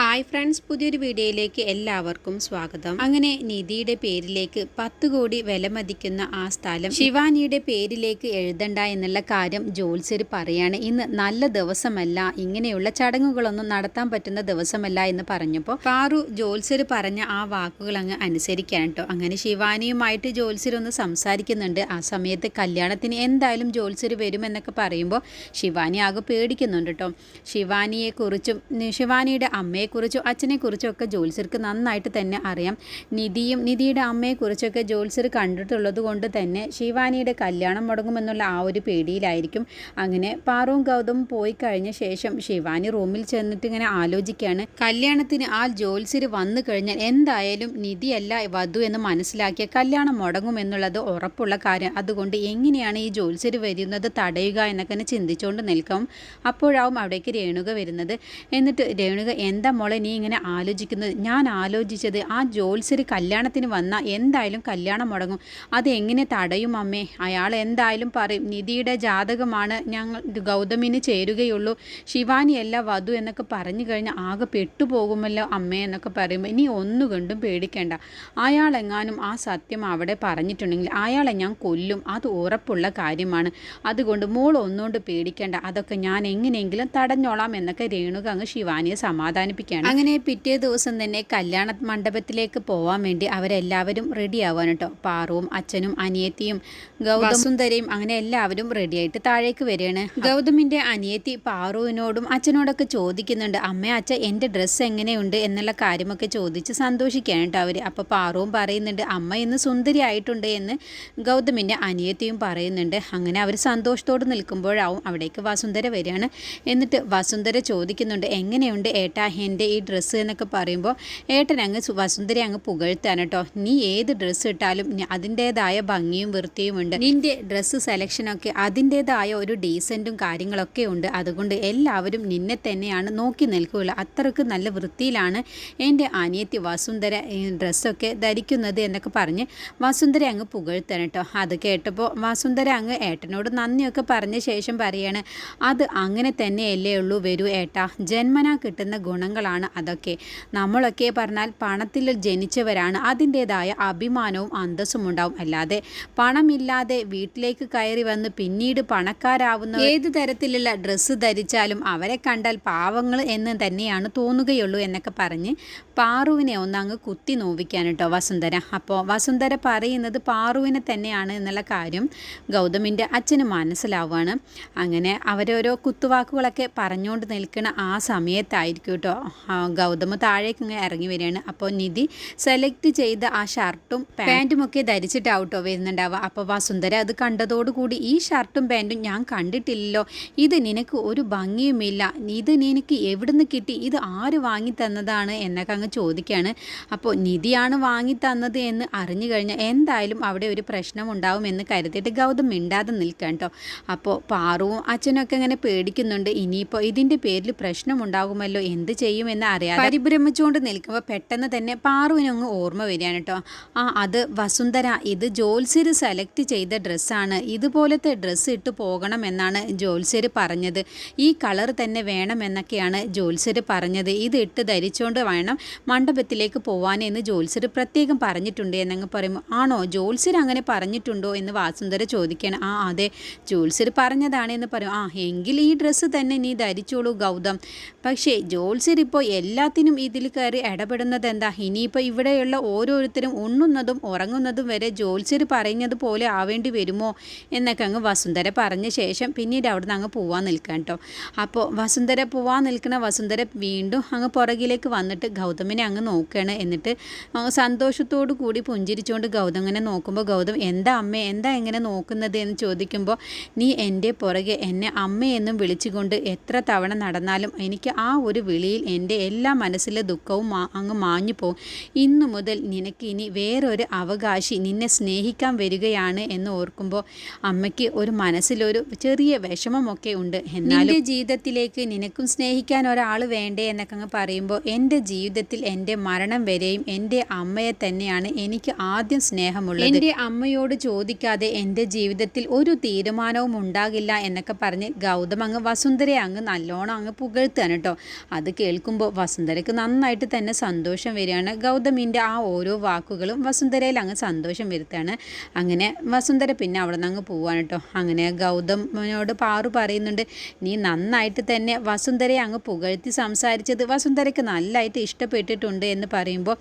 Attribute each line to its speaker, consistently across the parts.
Speaker 1: Hi friends പുതിയൊരു വീഡിയോയിലേക്ക് എല്ലാവർക്കും സ്വാഗതം. അങ്ങനെ നിധിയുടെ പേരിലേക്ക് പത്ത് കോടി വില മതിക്കുന്ന ആ സ്ഥലം ശിവാനിയുടെ പേരിലേക്ക് എഴുതണ്ട എന്നുള്ള കാര്യം ജോത്സ്യർ പറയാണ്. ഇന്ന് നല്ല ദിവസമല്ല ഇങ്ങനെയുള്ള ചടങ്ങുകളൊന്നും നടത്താൻ പറ്റുന്ന ദിവസമല്ല എന്ന് പറഞ്ഞപ്പോൾ പാറു ജോത്സ്യർ പറഞ്ഞ ആ വാക്കുകൾ അങ്ങ് അനുസരിക്കാൻ കേട്ടോ. അങ്ങനെ ശിവാനിയുമായിട്ട് ജോത്സ്യർ ഒന്ന് സംസാരിക്കുന്നുണ്ട്. ആ സമയത്ത് കല്യാണത്തിന് എന്തായാലും ജോത്സ്യർ വരുമെന്നൊക്കെ പറയുമ്പോൾ ശിവാനി ആകെ പേടിക്കുന്നുണ്ട് കേട്ടോ. ശിവാനിയെക്കുറിച്ചും ശിവാനിയുടെ ശിവാനിയുടെ അമ്മയെക്കുറിച്ചും അച്ഛനെക്കുറിച്ചും ഒക്കെ ജോത്സ്യർക്ക് നന്നായിട്ട് തന്നെ അറിയാം. നിധിയും നിധിയുടെ അമ്മയെക്കുറിച്ചൊക്കെ ജോത്സ്യർ കണ്ടിട്ടുള്ളത് കൊണ്ട് തന്നെ ശിവാനിയുടെ കല്യാണം മുടങ്ങുമെന്നുള്ള ആ ഒരു പേടിയിലായിരിക്കും. അങ്ങനെ പാറുവും ഗൗതമും പോയി കഴിഞ്ഞ ശേഷം ശിവാനി റൂമിൽ ചെന്നിട്ട് ഇങ്ങനെ ആലോചിക്കുകയാണ്. കല്യാണത്തിന് ആ ജോത്സ്യർ വന്നു കഴിഞ്ഞാൽ എന്തായാലും നിധിയല്ല വധു എന്ന് മനസ്സിലാക്കിയ കല്യാണം മുടങ്ങുമെന്നുള്ളത് ഉറപ്പുള്ള കാര്യം. അതുകൊണ്ട് എങ്ങനെയാണ് ഈ ജോത്സ്യർ വരുന്നത് തടയുക എന്നൊക്കെ ചിന്തിച്ചുകൊണ്ട് നിൽക്കും. അപ്പോഴാവും അവിടേക്ക് രേണുക വരുന്നത്. എന്നിട്ട് രേണുക എന്താ മോളെ നീ ഇങ്ങനെ ആലോചിക്കുന്നത്? ഞാൻ ആലോചിച്ചത് ആ ജോത്സ്യർ കല്യാണത്തിന് വന്നാൽ എന്തായാലും കല്യാണം മുടങ്ങും. അത് എങ്ങനെ തടയും അമ്മേ? അയാൾ എന്തായാലും പറയും നിധിയുടെ ജാതകമാണ് ഞങ്ങൾ ഗൗതമിന് ചേരുകയുള്ളൂ. ശിവാനിയല്ല വധു എന്നൊക്കെ പറഞ്ഞു കഴിഞ്ഞാൽ ആകെ പെട്ടുപോകുമല്ലോ അമ്മേ എന്നൊക്കെ പറയുമ്പോൾ ഇനി ഒന്നുകൊണ്ടും പേടിക്കേണ്ട. അയാളെങ്ങാനും ആ സത്യം അവിടെ പറഞ്ഞിട്ടുണ്ടെങ്കിൽ അയാളെ ഞാൻ കൊല്ലും. അത് ഉറപ്പുള്ള കാര്യമാണ്. അതുകൊണ്ട് മോൾ ഒന്നുകൊണ്ട് പേടിക്കേണ്ട. അതൊക്കെ ഞാൻ എങ്ങനെയെങ്കിലും തടഞ്ഞോളാം എന്നൊക്കെ രേണുക അങ്ങ് ശിവാനിയെ സമാധാനിപ്പിക്കുകയാണ് അങ്ങനെ പിറ്റേ ദിവസം തന്നെ കല്യാണ മണ്ഡപത്തിലേക്ക് പോവാൻ വേണ്ടി അവരെല്ലാവരും റെഡി ആവാൻ കേട്ടോ പാറുവും അച്ഛനും അനിയത്തിയും ഗൗതസുന്ദരയും അങ്ങനെ എല്ലാവരും റെഡിയായിട്ട് താഴേക്ക് വരികയാണ്. ഗൗതമിന്റെ അനിയത്തി പാറുവിനോടും അച്ഛനോടൊക്കെ ചോദിക്കുന്നുണ്ട് അമ്മ അച്ഛ എന്റെ ഡ്രസ്സ് എങ്ങനെയുണ്ട്? എന്നുള്ള കാര്യമൊക്കെ ചോദിച്ച് സന്തോഷിക്കുകയാണ് കേട്ടോ അവർ അപ്പോൾ പാറുവും പറയുന്നുണ്ട് അമ്മ ഇന്ന് സുന്ദരി ആയിട്ടുണ്ട് എന്ന് ഗൗതമിന്റെ അനിയത്തിയും പറയുന്നുണ്ട്. അങ്ങനെ അവർ സന്തോഷത്തോട് നിൽക്കുമ്പോഴാവും അവിടേക്ക് വസുന്ധര വരികയാണ്. എന്നിട്ട് വസുന്ധര ചോദിക്കുന്നുണ്ട് എങ്ങനെയുണ്ട് ഏട്ടാ എന്റെ ഈ ഡ്രസ്സ് എന്നൊക്കെ പറയുമ്പോൾ ഏട്ടൻ അങ്ങ് സു- അങ്ങ് പുകഴ്ത്താൻ കേട്ടോ. നീ ഏത് ഡ്രസ്സ് ഇട്ടാലും അതിന്റേതായ ഭംഗിയും വൃത്തിയും ഉണ്ട്. നിന്റെ ഡ്രസ്സ് സെലക്ഷനൊക്കെ അതിന്റേതായ ഒരു ഡീസന്റും കാര്യങ്ങളൊക്കെ ഉണ്ട്. അതുകൊണ്ട് എല്ലാവരും നിന്നെ തന്നെയാണ് നോക്കി നിൽക്കുകയുള്ളു. അത്രയ്ക്ക് നല്ല വൃത്തിയിലാണ് എന്റെ അനിയത്തി വസുന്ധര ഡ്രസ്സൊക്കെ ധരിക്കുന്നത് എന്നൊക്കെ പറഞ്ഞ് വസുന്ധര അങ്ങ് പുകഴ്ത്താൻ കേട്ടോ. അത് കേട്ടപ്പോൾ വസുന്ധര അങ്ങ് ഏട്ടനോട് നന്ദിയൊക്കെ പറഞ്ഞ ശേഷം പറയാണ് അത് അങ്ങനെ തന്നെയല്ലേ ഉള്ളൂ വരൂ ഏട്ടാ. ജന്മനാ കിട്ടുന്ന ഗുണങ്ങളാണ് അതൊക്കെ. നമ്മളൊക്കെ പറഞ്ഞാൽ പണത്തിൽ ജനിച്ചവരാണ്. അതിന്റേതായ അഭിമാനവും അന്തസ്സും ഉണ്ടാവും. അല്ലാതെ പണമില്ലാതെ വീട്ടിലേക്ക് കയറി വന്ന് പിന്നീട് പണക്കാരാവുന്ന ഏത് തരത്തിലുള്ള ഡ്രസ്സ് ധരിച്ചാലും അവരെ കണ്ടാൽ പാവങ്ങൾ എന്ന് തന്നെയാണ് തോന്നുകയുള്ളൂ എന്നൊക്കെ പറഞ്ഞ് പാറുവിനെ ഒന്നങ്ങ് കുത്തി നോവിക്കാൻ കേട്ടോ വസുന്ധര. അപ്പോൾ വസുന്ധര പറയുന്നത് പാറുവിനെ തന്നെയാണ് എന്നുള്ള കാര്യം ഗൗതമിന്റെ അച്ഛന് മനസ്സിലാവുകയാണ് അങ്ങനെ അവരോരോ കുത്തുവാക്കുകളൊക്കെ പറഞ്ഞുകൊണ്ട് നിൽക്കുന്ന ആ സമയത്തായിരിക്കും കേട്ടോ. ഗൗതമ താഴേക്ക് ഇങ്ങനെ ഇറങ്ങി വരികയാണ്. അപ്പോൾ നിധി സെലക്ട് ചെയ്ത ആ ഷർട്ടും പാന്റും ഒക്കെ ധരിച്ചിട്ട് ഔട്ടോ വരുന്നുണ്ടാവുക. അപ്പോൾ വസുന്ധര അത് കണ്ടതോടുകൂടി ഈ ഷർട്ടും പാന്റും ഞാൻ കണ്ടിട്ടില്ലല്ലോ. ഇത് നിനക്ക് ഒരു ഭംഗിയുമില്ല. ഇത് നിനക്ക് എവിടുന്ന് കിട്ടി? ഇത് ആര് വാങ്ങി തന്നതാണ്? എന്നൊക്കെ അങ്ങ് ചോദിക്കുകയാണ്. അപ്പോൾ നിധിയാണ് വാങ്ങി തന്നത് എന്ന് അറിഞ്ഞു കഴിഞ്ഞാൽ എന്തായാലും അവിടെ ഒരു പ്രശ്നം ഉണ്ടാവുമെന്ന് കരുതിയിട്ട് ഗൗതം മിണ്ടാതെ നിൽക്കാം കേട്ടോ. അപ്പോൾ പാറുവും അച്ഛനൊക്കെ ഇങ്ങനെ പേടിക്കുന്നുണ്ട്. ഇനിയിപ്പോൾ ഇതിന്റെ പേരിൽ പ്രശ്നം ഉണ്ടാകുമല്ലോ. എന്ത് ചെയ്യുമെന്ന് അറിയാതെ പരിഭ്രമിച്ചുകൊണ്ട് നിൽക്കുമ്പോൾ പെട്ടെന്ന് തന്നെ പാറുവിനങ്ങ് ഓർമ്മ വരികയാണ് കേട്ടോ. ആ അത് വസുന്ധര ഇത് ജോത്സ്യർ സെലക്ട് ചെയ്ത ഡ്രസ്സാണ് ഇതുപോലത്തെ ഡ്രസ്സ് ഇട്ട് പോകണമെന്നാണ് ജോത്സ്യർ പറഞ്ഞത്. ഈ കളർ തന്നെ വേണമെന്നൊക്കെയാണ് ജോത്സ്യർ പറഞ്ഞത്. ഇത് ഇട്ട് ധരിച്ചുകൊണ്ട് വേണം മണ്ഡപത്തിലേക്ക് പോവാൻ എന്ന് ജോത്സ്യർ പ്രത്യേകം പറഞ്ഞിട്ടുണ്ട് എന്നങ്ങ് പറയുമ്പോൾ ആണോ? ജോത്സ്യർ അങ്ങനെ പറഞ്ഞിട്ടുണ്ടോ? എന്ന് വാസുന്ധര ചോദിക്കുകയാണ്. ആ അതെ ജോത്സ്യർ പറഞ്ഞതാണ് എന്ന് പറയും ആ എങ്കിൽ ഈ ഡ്രസ്സ് തന്നെ നീ ധരിച്ചോളൂ ഗൗതം. പക്ഷേ ജോത്സ്യർ ഇപ്പോൾ എല്ലാത്തിനും ഇതിൽ കയറി ഇടപെടുന്നത് എന്താ ഇനിയിപ്പോൾ ഇവിടെയുള്ള ഓരോരുത്തരും ഉണ്ണുന്നതും ഉറങ്ങുന്നതും വരെ ജോത്സ്യർ പറയുന്നത് പോലെ ആവേണ്ടി വരുമോ? എന്നൊക്കെ അങ്ങ് വസുന്ധര പറഞ്ഞ ശേഷം പിന്നീട് അവിടുന്ന് അങ്ങ് പോവാൻ നിൽക്കാം കേട്ടോ അപ്പോൾ വസുന്ധര പോവാൻ നിൽക്കുന്ന വസുന്ധര വീണ്ടും അങ്ങ് പുറകിലേക്ക് വന്നിട്ട് ഗൗതമിനെ അങ്ങ് നോക്കുകയാണ് എന്നിട്ട് സന്തോഷത്തോടു കൂടി പുഞ്ചിരിച്ചുകൊണ്ട് ഗൗതം ഇങ്ങനെ നോക്കുമ്പോൾ ഗൗതം എന്താ അമ്മ? എന്താ എങ്ങനെ നോക്കുന്നത്? എന്ന് ചോദിക്കുമ്പോൾ നീ എന്റെ പുറകെ എന്നെ അമ്മയെന്നും വിളിച്ചുകൊണ്ട് എത്ര തവണ നടന്നാലും എനിക്ക് ആ ഒരു വിളിയിൽ എന്റെ എല്ലാ മനസ്സിലെ ദുഃഖവും മാ- അങ്ങ് മാഞ്ഞു പോകും. ഇന്നു മുതൽ നിനക്ക് ഇനി വേറൊരു അവകാശി നിന്നെ സ്നേഹിക്കാൻ വരികയാണ് എന്ന് ഓർക്കുമ്പോൾ അമ്മയ്ക്ക് ഒരു മനസ്സിലൊരു ചെറിയ വിഷമമൊക്കെ ഉണ്ട്. എന്നാലും എന്റെ ജീവിതത്തിലേക്ക് നിനക്കും സ്നേഹിക്കാൻ ഒരാൾ വേണ്ടേ എന്നൊക്കെ അങ്ങ് പറയുമ്പോൾ എന്റെ ജീവിതത്തിൽ എന്റെ മരണം വരെയും എന്റെ അമ്മയെ തന്നെയാണ് എനിക്ക് ആദ്യം സ്നേഹമുള്ളത്. എന്റെ അമ്മയോട് ചോദിക്കാതെ എന്റെ ജീവിതത്തിൽ ഒരു തീരുമാനവും ഉണ്ടാകില്ല എന്നൊക്കെ പറഞ്ഞ് ഗൗതം അങ്ങ് വസുന്ധരയെ അങ്ങ് നല്ലോണം അങ്ങ് പുകഴ്ത്തുകയാണ് കേട്ടോ. അത് കേൾക്കും കേൾക്കുമ്പോൾ വസുന്ധരയ്ക്ക് നന്നായിട്ട് തന്നെ സന്തോഷം വരികയാണ്. ഗൗതമിന്റെ ആ ഓരോ വാക്കുകളും വസുന്ധരയിൽ അങ്ങ് സന്തോഷം വരുത്താണ് അങ്ങനെ വസുന്ധര പിന്നെ അവിടെ നിന്ന് അങ്ങ് പോവാണ് കേട്ടോ അങ്ങനെ ഗൗതമിനോട് പാറു പറയുന്നുണ്ട് നീ നന്നായിട്ട് തന്നെ വസുന്ധരയെ അങ്ങ് പുകഴ്ത്തി സംസാരിച്ചത് വസുന്ധരയ്ക്ക് നല്ലതായിട്ട് ഇഷ്ടപ്പെട്ടിട്ടുണ്ട് എന്ന് പറയുമ്പോൾ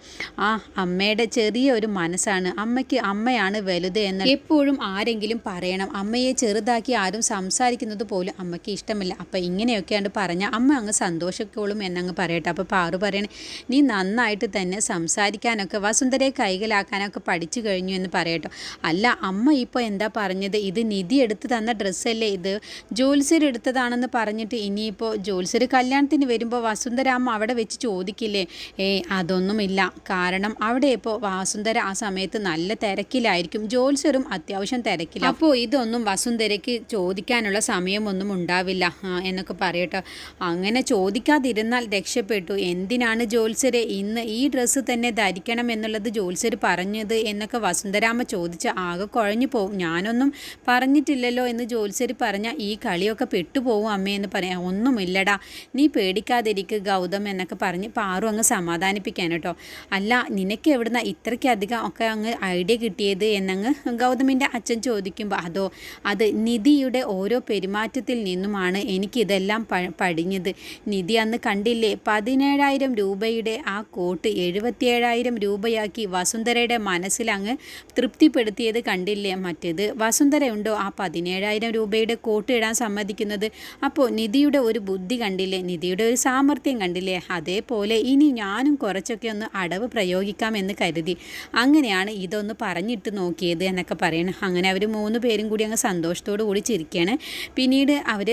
Speaker 1: ആ അമ്മയുടെ ചെറിയ ഒരു മനസ്സാണ്. അമ്മയ്ക്ക് അമ്മയാണ് വലുത് എന്ന് എപ്പോഴും ആരെങ്കിലും പറയണം. അമ്മയെ ചെറുതാക്കി ആരും സംസാരിക്കുന്നത് പോലും അമ്മയ്ക്ക് ഇഷ്ടമില്ല. അപ്പം ഇങ്ങനെയൊക്കെയാണ് പറഞ്ഞാൽ അമ്മ അങ്ങ് സന്തോഷിക്കോളും എന്നങ്ങ് പറയട്ടെ. അപ്പോൾ പാറു പറയണേ നീ നന്നായിട്ട് തന്നെ സംസാരിക്കാനൊക്കെ വസുന്ധരയെ കൈകലാക്കാനൊക്കെ പഠിച്ചു കഴിഞ്ഞു എന്ന് പറയട്ടോ. അല്ല അമ്മ ഇപ്പോൾ എന്താ പറഞ്ഞത്? ഇത് നിധി എടുത്ത് തന്ന ഡ്രസ്സല്ലേ ഇത്? ജോത്സ്യർ എടുത്തതാണെന്ന് പറഞ്ഞിട്ട് ഇനിയിപ്പോൾ ജോത്സ്യർ കല്യാണത്തിന് വരുമ്പോൾ വസുന്ധര അമ്മ അവിടെ വെച്ച് ചോദിക്കില്ലേ? ഏയ് അതൊന്നുമില്ല. കാരണം അവിടെ ഇപ്പോൾ വസുന്ധര ആ സമയത്ത് നല്ല തിരക്കിലായിരിക്കും. ജോത്സ്യരും അത്യാവശ്യം തിരക്കില്ല അപ്പോൾ ഇതൊന്നും വസുന്ധരയ്ക്ക് ചോദിക്കാനുള്ള സമയമൊന്നും ഉണ്ടാവില്ല എന്നൊക്കെ പറയട്ടോ. അങ്ങനെ ചോദിക്കാതിരുന്നാൽ രക്ഷപ്പെട്ടു. എന്തിനാണ് ജോത്സ്യരെ ഇന്ന് ഈ ഡ്രസ്സ് തന്നെ ധരിക്കണം എന്നുള്ളത് ജോത്സ്യർ പറഞ്ഞത് എന്നൊക്കെ വസുന്ധരാമ ചോദിച്ച ആകെ കുഴഞ്ഞു പോകും ഞാനൊന്നും പറഞ്ഞിട്ടില്ലല്ലോ എന്ന് ജോത്സ്യർ പറഞ്ഞാൽ ഈ കളിയൊക്കെ പെട്ടുപോകും അമ്മയെന്ന് പറയാം. ഒന്നുമില്ലടാ. നീ പേടിക്കാതിരിക്കുക ഗൗതം എന്നൊക്കെ പറഞ്ഞ് പാറു അങ്ങ് സമാധാനിപ്പിക്കാൻ കേട്ടോ. അല്ല നിനക്ക് എവിടുന്ന ഇത്രയ്ക്കധികം ഒക്കെ അങ്ങ് ഐഡിയ കിട്ടിയത് എന്നങ്ങ് ഗൗതമിന്റെ അച്ഛൻ ചോദിക്കുമ്പോൾ അതോ അത് നിധിയുടെ ഓരോ പെരുമാറ്റത്തിൽ നിന്നുമാണ് എനിക്കിതെല്ലാം പ പടിഞ്ഞത് നിധി അന്ന് കണ്ടില്ലേ പതിനേഴായിരം രൂപയുടെ ആ കോട്ട് എഴുപത്തിയേഴായിരം രൂപയാക്കി വസുന്ധരയുടെ മനസ്സിലങ്ങ് തൃപ്തിപ്പെടുത്തിയത് കണ്ടില്ലേ മറ്റേത്? വസുന്ധരയുണ്ടോ ആ പതിനേഴായിരം രൂപയുടെ കോട്ട് ഇടാൻ സമ്മതിക്കുന്നത്? അപ്പോൾ നിധിയുടെ ഒരു ബുദ്ധി കണ്ടില്ലേ? നിധിയുടെ ഒരു സാമർഥ്യം കണ്ടില്ലേ? അതേപോലെ ഇനി ഞാനും കുറച്ചൊക്കെ ഒന്ന് അടവ് പ്രയോഗിക്കാമെന്ന് കരുതി. അങ്ങനെയാണ് ഇതൊന്ന് പറഞ്ഞിട്ട് നോക്കിയത് എന്നൊക്കെ പറയണം. അങ്ങനെ അവർ മൂന്ന് പേരും കൂടി അങ്ങ് സന്തോഷത്തോടു കൂടി ചിരിക്കുകയാണ് പിന്നീട് അവർ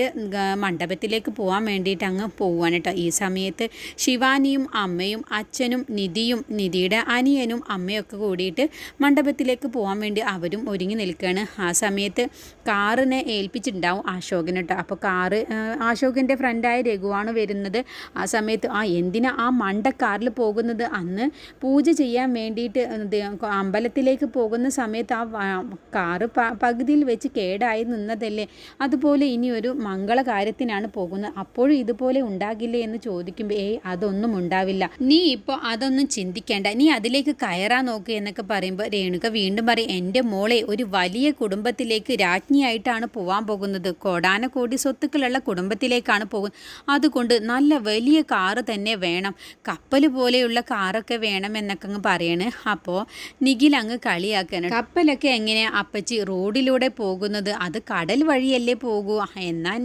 Speaker 1: മണ്ഡപത്തിലേക്ക് പോകാൻ വേണ്ടിയിട്ട് അങ്ങ് പോവാണ് കേട്ടോ. ഈ സമയത്ത് ശിവാനിയും അമ്മയും അച്ഛനും നിധിയും നിധിയുടെ അനിയനും അമ്മയൊക്കെ കൂടിയിട്ട് മണ്ഡപത്തിലേക്ക് പോകാൻ വേണ്ടി അവരും ഒരുങ്ങി നിൽക്കുകയാണ്. ആ സമയത്ത് കാറിനെ ഏൽപ്പിച്ചിട്ടുണ്ടാവും അശോകൻ കേട്ടോ അപ്പോൾ കാറ് അശോകന്റെ ഫ്രണ്ടായ രഘുവാണ് വരുന്നത്. ആ സമയത്ത് ആ എന്തിനാ ആ മണ്ട കാറിൽ പോകുന്നത്? അന്ന് പൂജ ചെയ്യാൻ വേണ്ടിയിട്ട് അമ്പലത്തിലേക്ക് പോകുന്ന സമയത്ത് ആ കാറ് പകുതിയിൽ വെച്ച് കേടായി നിന്നതല്ലേ? അതുപോലെ ഇനി ഒരു മംഗളകാര്യത്തിനാണ് പോകുന്നത്. അപ്പോഴും ഇതുപോലെ ഉണ്ടാകില്ലേ? എന്ന് ചോദിക്കുമ്പോൾ ഏയ് അതൊന്നും ഉണ്ടാവില്ല. നീ ഇപ്പോൾ അതൊന്നും ചിന്തിക്കേണ്ട. നീ അതിലേക്ക് കയറാൻ നോക്ക് എന്നൊക്കെ പറയുമ്പോൾ രേണുക വീണ്ടും പറയും എന്റെ മോളെ ഒരു വലിയ കുടുംബത്തിലേക്ക് രാജ്ഞിയായിട്ടാണ് പോവാൻ പോകുന്നത്. കോടാന കോടി സ്വത്തുക്കളുള്ള കുടുംബത്തിലേക്കാണ് പോകുന്നത്. അതുകൊണ്ട് നല്ല വലിയ കാറ് തന്നെ വേണം. കപ്പൽ പോലെയുള്ള കാറൊക്കെ വേണം എന്നൊക്കെ അങ്ങ് പറയണ്. അപ്പോൾ നിഖിൽ അങ്ങ് കളിയാക്കണം. കപ്പലൊക്കെ എങ്ങനെയാ അപ്പച്ചി റോഡിലൂടെ പോകുന്നത്? അത് കടൽ വഴിയല്ലേ പോകൂ? എന്നാൽ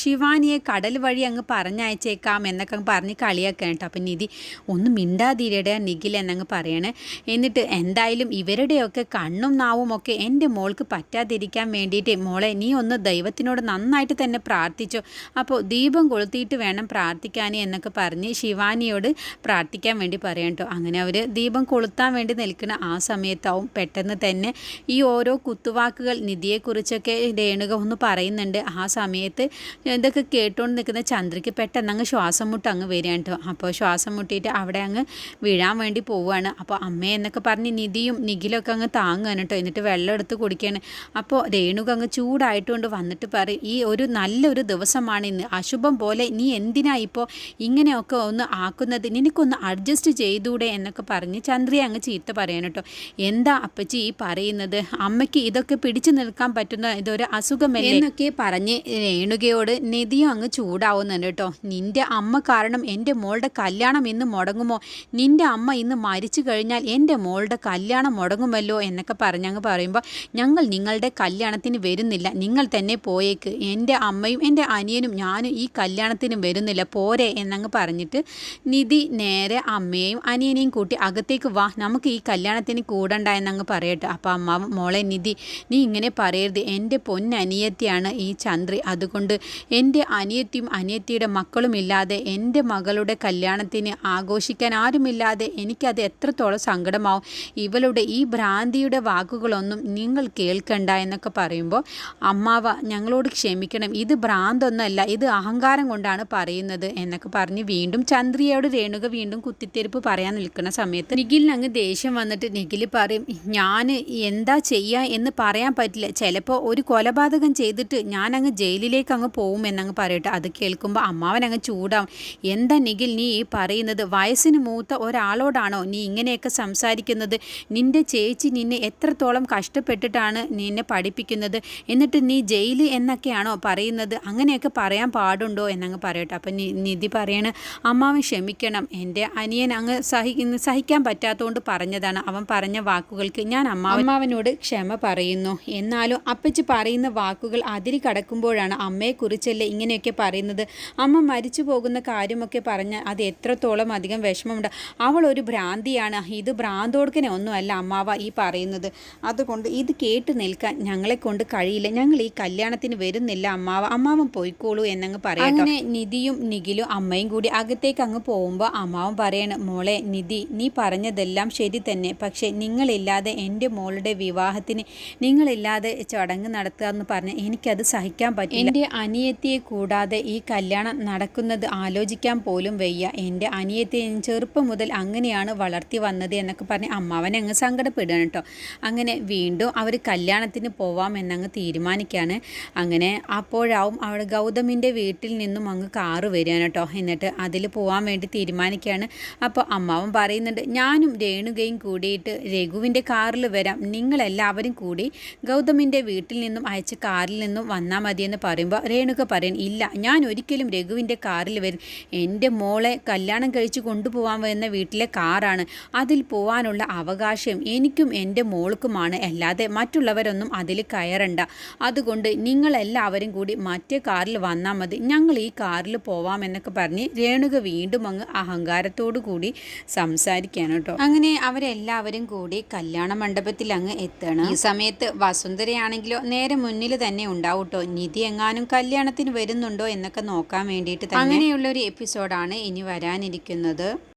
Speaker 1: ശിവാനിയെ കടൽ വഴി അങ്ങ് പറഞ്ഞയച്ചേക്കാം എന്നൊക്കെ പറഞ്ഞ് കളിയാക്കാൻ കേട്ടോ. അപ്പം നിധി ഒന്ന് മിണ്ടാതിരയുടെ നിഖിൽ എന്നങ്ങ് പറയണേ. എന്നിട്ട് എന്തായാലും ഇവരുടെയൊക്കെ കണ്ണും നാവും ഒക്കെ എന്റെ മോൾക്ക് പറ്റാതിരിക്കാൻ വേണ്ടിയിട്ട് മോളെ നീ ഒന്ന് ദൈവത്തിനോട് നന്നായിട്ട് തന്നെ പ്രാർത്ഥിച്ചോ. അപ്പോൾ ദീപം കൊളുത്തിയിട്ട് വേണം പ്രാർത്ഥിക്കാൻ എന്നൊക്കെ പറഞ്ഞ് ശിവാനിയോട് പ്രാർത്ഥിക്കാൻ വേണ്ടി പറയാം കേട്ടോ. അങ്ങനെ അവർ ദീപം കൊളുത്താൻ വേണ്ടി നിൽക്കുന്ന ആ സമയത്താവും പെട്ടെന്ന് തന്നെ ഈ ഓരോ കുത്തുവാക്കുകൾ നിധിയെക്കുറിച്ചൊക്കെ രേണുക ഒന്ന് പറയുന്നുണ്ട്. ആ സമയത്ത് ഇതൊക്കെ കേട്ടുകൊണ്ട് നിൽക്കുന്ന ചന്ദ്രയ്ക്ക് പെട്ടെന്ന് അങ്ങ് ശ്വാസം മുട്ട് അങ്ങ് വരികയാണ് കേട്ടോ അപ്പോൾ ശ്വാസം മുട്ടിയിട്ട് അവിടെ അങ്ങ് വീഴാൻ വേണ്ടി പോവുകയാണ്. അപ്പോൾ അമ്മേ എന്നൊക്കെ പറഞ്ഞ് നിധിയും നിഖിലൊക്കെ അങ്ങ് താങ്ങുകയാണ് കേട്ടോ എന്നിട്ട് വെള്ളം എടുത്ത് കുടിക്കുകയാണ്. അപ്പോൾ രേണുക അങ്ങ് ചൂടായിട്ടുകൊണ്ട് വന്നിട്ട് പറയും ഈ ഒരു നല്ലൊരു ദിവസമാണ് ഇന്ന്. അശുഭം പോലെ നീ എന്തിനാ ഇപ്പോൾ ഇങ്ങനെയൊക്കെ ഒന്ന് ആക്കുന്നത്? നിനക്കൊന്ന് അഡ്ജസ്റ്റ് ചെയ്തൂടെ? എന്നൊക്കെ പറഞ്ഞ് ചന്ദ്രയെ അങ്ങ് ചീത്ത പറയാൻ കേട്ടോ എന്താ അപ്പച്ചി ഈ പറയുന്നത്? അമ്മയ്ക്ക് ഇതൊക്കെ പിടിച്ചു നിൽക്കാൻ പറ്റുന്ന ഇതൊരു അസുഖമല്ലേ? എന്നൊക്കെ പറഞ്ഞ് രേണുകയോട് നിധിയും അങ്ങ് ചൂടാവുന്നുണ്ട് കേട്ടോ നിന്റെ അമ്മ കാരണം എന്റെ മോളുടെ കല്യാണം ഇന്ന് മുടങ്ങുമോ? നിന്റെ അമ്മ ഇന്ന് മരിച്ചു കഴിഞ്ഞാൽ എന്റെ മോളുടെ കല്യാണം മുടങ്ങുമല്ലോ എന്നൊക്കെ പറഞ്ഞങ്ങ് പറയുമ്പോൾ ഞങ്ങൾ നിങ്ങളുടെ കല്യാണത്തിന് വരുന്നില്ല. നിങ്ങൾ തന്നെ പോയേക്ക്. എന്റെ അമ്മയും എന്റെ അനിയനും ഞാനും ഈ കല്യാണത്തിന് വരുന്നില്ല. പോരെ എന്നങ്ങ് പറഞ്ഞിട്ട് നിധി നേരെ അമ്മയെയും അനിയനെയും കൂട്ടി അകത്തേക്ക് വാ. നമുക്ക് ഈ കല്യാണത്തിന് കൂടണ്ട എന്നങ്ങ് പറയട്ടെ. അപ്പോൾ അമ്മ മോളെ നിധി നീ ഇങ്ങനെ പറയരുത്. എന്റെ പൊന്നനിയത്തിയാണ് ഈ ചന്ദ്രി. അതുകൊണ്ട് എന്റെ അനിയത്തിയും അനിയത്തിയുടെ മക്കളും ഇല്ലാതെ എന്റെ മകളുടെ കല്യാണത്തിന് ആഘോഷിക്കാൻ ആരുമില്ലാതെ എനിക്കത് എത്രത്തോളം സങ്കടമാവും. ഇവളുടെ ഈ ഭ്രാന്തിയുടെ വാക്കുകളൊന്നും നിങ്ങൾ കേൾക്കണ്ട എന്നൊക്കെ പറയുമ്പോൾ അമ്മാവ ഞങ്ങളോട് ക്ഷമിക്കണം. ഇത് ഭ്രാന്തൊന്നല്ല ഇത് അഹങ്കാരം കൊണ്ടാണ് പറയുന്നത് എന്നൊക്കെ പറഞ്ഞ് വീണ്ടും ചന്ദ്രിയോട് രേണുക വീണ്ടും കുത്തിത്തെരുപ്പ് പറയാൻ നിൽക്കുന്ന സമയത്ത് നിഖിലിന് അങ്ങ് ദേഷ്യം വന്നിട്ട് നിഖിൽ പറയും ഞാൻ എന്താ ചെയ്യുക എന്ന് പറയാൻ പറ്റില്ല. ചിലപ്പോൾ ഒരു കൊലപാതകം ചെയ്തിട്ട് ഞാൻ അങ്ങ് ജയിലിലേക്ക് അങ്ങ് പോകും എന്നങ്ങ് പറയട്ടെ. അത് കേൾക്കുമ്പോൾ അമ്മാവൻ അങ്ങ് ചൂടാവും. എന്താ നിഖിൽ നീ ഈ പറയുന്നത്? വയസ്സിന് മൂത്ത ഒരാളോടാണോ നീ ഇങ്ങനെയൊക്കെ സംസാരിക്കുന്നത്? നിന്റെ ചേച്ചി നിന്നെ എത്രത്തോളം കഷ്ടപ്പെട്ടിട്ടാണ് നിന്നെ പഠിപ്പിക്കുന്നത്? എന്നിട്ട് നീ ജയിലിൽ എന്നൊക്കെയാണോ പറയുന്നത്? അങ്ങനെയൊക്കെ പറയാൻ പാടുണ്ടോ എന്നങ്ങ് പറയട്ടെ. അപ്പം നിധി പറയണ അമ്മാവൻ ക്ഷമിക്കണം. എന്റെ അനിയൻ അങ്ങ് സഹി സഹിക്കാൻ പറ്റാത്തതുകൊണ്ട് പറഞ്ഞതാണ്. അവൻ പറഞ്ഞ വാക്കുകൾക്ക് ഞാൻ അമ്മാവൻ അമ്മാവനോട് ക്ഷമ പറയുന്നു. എന്നാലും അപ്പച്ചി പറയുന്ന വാക്കുകൾ അതിരി കടക്കുമ്പോഴാണ് അമ്മയെക്കുറിച്ചല്ലേ ഇങ്ങനെയൊക്കെ പറയുന്നത്? അമ്മ മരിച്ചു പോകുന്ന കാര്യമൊക്കെ പറഞ്ഞ് അത് എത്രത്തോളം അധികം വിഷമമുണ്ട്. അവൾ ഒരു ഭ്രാന്തിയാണ്. ഇത് ഭ്രാന്തോടുക്കനെ ഒന്നുമല്ല അമ്മാവ ഈ പറയുന്നത്. അതുകൊണ്ട് ഇത് കേട്ട് നിൽക്കാൻ ഞങ്ങളെ കൊണ്ട് കഴിയില്ല. ഞങ്ങൾ ഈ കല്യാണത്തിന് വരുന്നില്ല അമ്മാവ. അമ്മാവൻ പോയിക്കോളൂ എന്നങ്ങ് പറയാം അങ്ങനെ നിധിയും നിഖിലും അമ്മയും കൂടി അകത്തേക്ക് അങ്ങ് പോകുമ്പോൾ അമ്മാവൻ പറയണ് മോളെ നിധി നീ പറഞ്ഞതെല്ലാം ശരി തന്നെ. പക്ഷേ നിങ്ങളില്ലാതെ എന്റെ മോളുടെ വിവാഹത്തിന് നിങ്ങളില്ലാതെ ചടങ്ങ് നടത്തുക എന്ന് പറഞ്ഞ് എനിക്കത് സഹിക്കാൻ പറ്റില്ല. എന്റെ അനിയത്തിയെ കൂടാതെ ഈ കല്യാണം നടക്കുന്നത് ആലോചിക്കാൻ പോലും വയ്യ. എന്റെ അനിയത്തെ ചെറുപ്പം മുതൽ അങ്ങനെയാണ് വളർത്തി വന്നത് എന്നൊക്കെ പറഞ്ഞ് അമ്മാവൻ അങ്ങ് സങ്കടപ്പെടുകയാണ് കേട്ടോ. അങ്ങനെ വീണ്ടും അവർ കല്യാണത്തിന് പോവാം എന്നങ്ങ് തീരുമാനിക്കുകയാണ്. അങ്ങനെ അപ്പോഴാവും അവിടെ ഗൗതമിന്റെ വീട്ടിൽ നിന്നും അങ്ങ് കാറ് വരികയാണ് കേട്ടോ. എന്നിട്ട് അതിൽ പോകാൻ വേണ്ടി തീരുമാനിക്കുകയാണ്. അപ്പോൾ അമ്മാവൻ പറയുന്നുണ്ട് ഞാനും രേണുകയും കൂടിയിട്ട് രഘുവിന്റെ കാറിൽ വരാം. നിങ്ങളെല്ലാവരും കൂടി ഗൗതമിന്റെ വീട്ടിൽ നിന്നും അയച്ച കാറിൽ നിന്നും വന്നാൽ മതിയെന്ന് പറയുമ്പോൾ രേണുക പറയും ഇല്ല ഞാൻ ഒരിക്കലും രഘുവിന്റെ കാറിൽ വരും എന്റെ മോളെ കല്യാണം കഴിച്ച് കൊണ്ടുപോകാൻ വരുന്ന വീട്ടിലെ കാറാണ്. അതിൽ പോകാനുള്ള അവകാശം എനിക്കും എന്റെ മോൾക്കുമാണ്. അല്ലാതെ മറ്റുള്ളവരൊന്നും അതിൽ കയറണ്ട. അതുകൊണ്ട് നിങ്ങളെല്ലാവരും കൂടി മറ്റേ കാറിൽ വന്നാൽ മതി. ഞങ്ങൾ ഈ കാറിൽ പോവാമെന്നൊക്കെ പറഞ്ഞ് രേണുക വീണ്ടും അങ്ങ് അഹങ്കാരത്തോടു കൂടി സംസാരിക്കുകയാണ് കേട്ടോ. അങ്ങനെ അവരെല്ലാവരും കൂടി കല്യാണ മണ്ഡപത്തിൽ അങ്ങ് എത്തണം. ഈ സമയത്ത് വസുന്ധരയാണെങ്കിലോ നേരെ മുന്നിൽ തന്നെ ഉണ്ടാവും കേട്ടോ. നിധി എങ്ങാനും കല്യാണത്തിന് വരുന്നുണ്ടോ എന്നൊക്കെ നോക്കാൻ വേണ്ടിയിട്ട് അങ്ങനെയുള്ള ഒരു എപ്പിസോഡാണ് ഇനി വരാനിരിക്കുന്നത്.